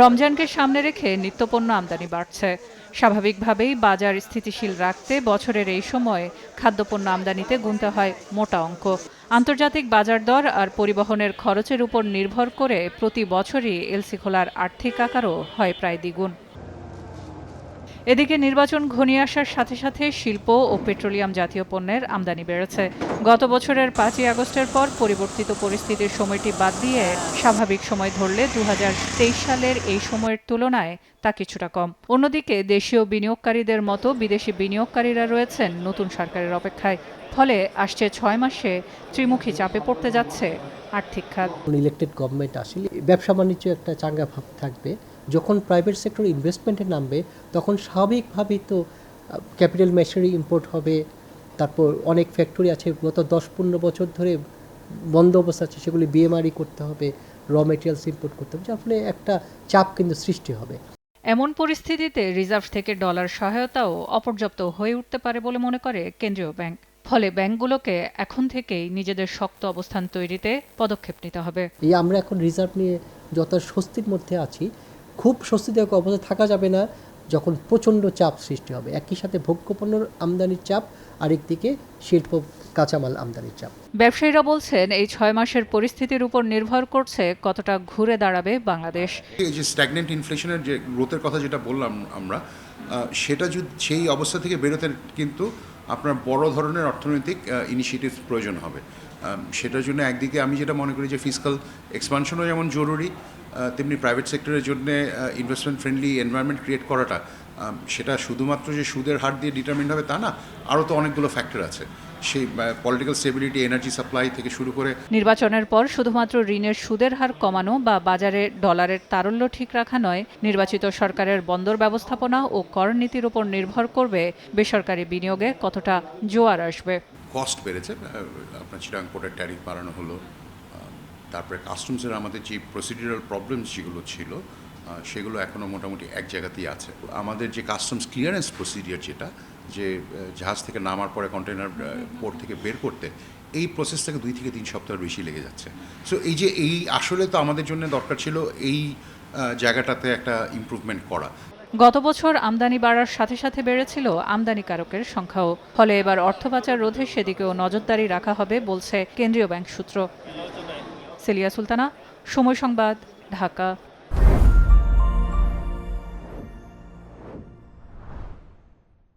রমজানকে সামনে রেখে নিত্যপণ্য আমদানি বাড়ছে। স্বাভাবিকভাবেই বাজার স্থিতিশীল রাখতে বছরের এই সময়ে খাদ্যপণ্য আমদানিতে গুনতে হয় মোটা অঙ্ক। আন্তর্জাতিক বাজার দর আর পরিবহনের খরচের উপর নির্ভর করে প্রতি বছরই এলসি খোলার আর্থিক আকারও হয় প্রায় দ্বিগুণ। এদিকে নির্বাচন ঘনিয়ে আসার সাথে সাথে শিল্প ও পেট্রোলিয়াম জাতীয় পণ্যের আমদানি বেড়েছে। গত বছরের পাঁচই আগস্টের পর পরিবর্তিত পরিস্থিতির সময়টি বাদ দিয়ে স্বাভাবিক সময় ধরলে দু হাজার তেইশ সালের এই সময়ের তুলনায় তা কিছুটা কম। অন্যদিকে দেশীয় বিনিয়োগকারীদের মতো বিদেশি বিনিয়োগকারীরা রয়েছেন নতুন সরকারের অপেক্ষায়। ফলে আসছে ছয় মাসে ত্রিমুখী চাপে পড়তে যাচ্ছে আর্থিক খাত। ইলেক্টেড গভর্নমেন্ট আসলে ব্যবসা বাণিজ্য একটা চাঙ্গা ভাব থাকবে। যখন প্রাইভেট সেক্টর ইনভেস্টমেন্টে নামবে তখন স্বাভাবিকভাবেই তো ক্যাপিটাল মেশিনারি ইম্পোর্ট হবে তারপর অনেক ফ্যাক্টরি আছে গত দশ পনেরো বছর ধরে বন্ধ অবস্থা আছে সেগুলি বিএমআরই করতে হবে র মেটেরিয়ালস ইম্পোর্ট করতে হবে যার ফলে একটা চাপ কিন্তু সৃষ্টি হবে। এমন পরিস্থিতিতে রিজার্ভ থেকে ডলার সহায়তাও অপর্যাপ্ত হয়ে উঠতে পারে বলে মনে করে কেন্দ্রীয় ব্যাংক। ফলে ব্যাংকগুলোকে এখন থেকেই নিজেদের শক্ত অবস্থান তৈরিতে পদক্ষেপ নিতে হবে। এই আমরা এখন রিজার্ভ নিয়ে যত স্বস্তির মধ্যে আছি খুব স্বস্তিদায়ক অবস্থায় থাকা যাবে না যখন প্রচণ্ড চাপ সৃষ্টি হবে। একই সাথে ভোগ্যপণ্যের আমদানির চাপ আরেকদিকে শিল্প কাঁচামাল আমদানির চাপ। ব্যবসায়ীরা বলছেন এই ছয় মাসের পরিস্থিতির উপর নির্ভর করছে কতটা ঘুরে দাঁড়াবে বাংলাদেশ। এই যে স্ট্যাগনেন্ট ইনফ্লেশনের যে গ্রোথের কথা যেটা বললাম আমরা সেটা যদি সেই অবস্থা থেকে বেরোতে কিন্তু আপনার বড় ধরনের অর্থনৈতিক ইনিশিয়েটিভ প্রয়োজন হবে। সেটার জন্য একদিকে আমি যেটা মনে করি যে ফিজিক্যাল এক্সপানশনও যেমন জরুরি তেমনি প্রাইভেট সেক্টরের জন্য ইনভেস্টমেন্ট ফ্রেন্ডলি এনভায়রনমেন্ট ক্রিয়েট করাটা সেটা শুধুমাত্র যে সুদের হার দিয়ে ডিটারমিন হবে তা না আরও তো অনেকগুলো ফ্যাক্টর আছে। সেই পলিটিক্যাল স্টেবিলিটি এনার্জি সাপ্লাই থেকে শুরু করে নির্বাচনের পর শুধুমাত্র ঋণের সুদের হার কমানো বা বাজারে ডলারের তারল্য ঠিক রাখা নয় নির্বাচিত সরকারের বন্দর ব্যবস্থাপনা ও কর নীতির উপর নির্ভর করবে বেসরকারি বিনিয়োগে কতটা জোয়ার আসবে। কস্ট বেড়েছে আপনার চিরাং পোর্টের ট্যারিফ বাড়ানো হলো তারপরে কাস্টমসের আমাদের যে প্রসিডিউরাল প্রবলেমস যেগুলো ছিল সেগুলো এখনও মোটামুটি এক জায়গাতেই আছে। আমাদের যে কাস্টমস ক্লিয়ারেন্স প্রসিডিওর যেটা, যে জাহাজ থেকে নামার পরে কন্টেনার পোর্ট থেকে বের করতে, এই প্রসেসটাকে দুই থেকে তিন সপ্তাহ বেশি লেগে যাচ্ছে। সো এই যে, এই আসলে তো আমাদের জন্য দরকার ছিল এই জায়গাটাতে একটা ইমপ্রুভমেন্ট করা। গত বছর আমদানি বাড়ার সাথে সাথে বেড়েছিল আমদানিকারকের সংখ্যাও। ফলে এবার অর্থ পাচার রোধে সেদিকেও নজরদারি রাখা হবে বলছে কেন্দ্রীয় ব্যাংক সূত্র। সেলিয়া সুলতানা সময় সংবাদ ঢাকা।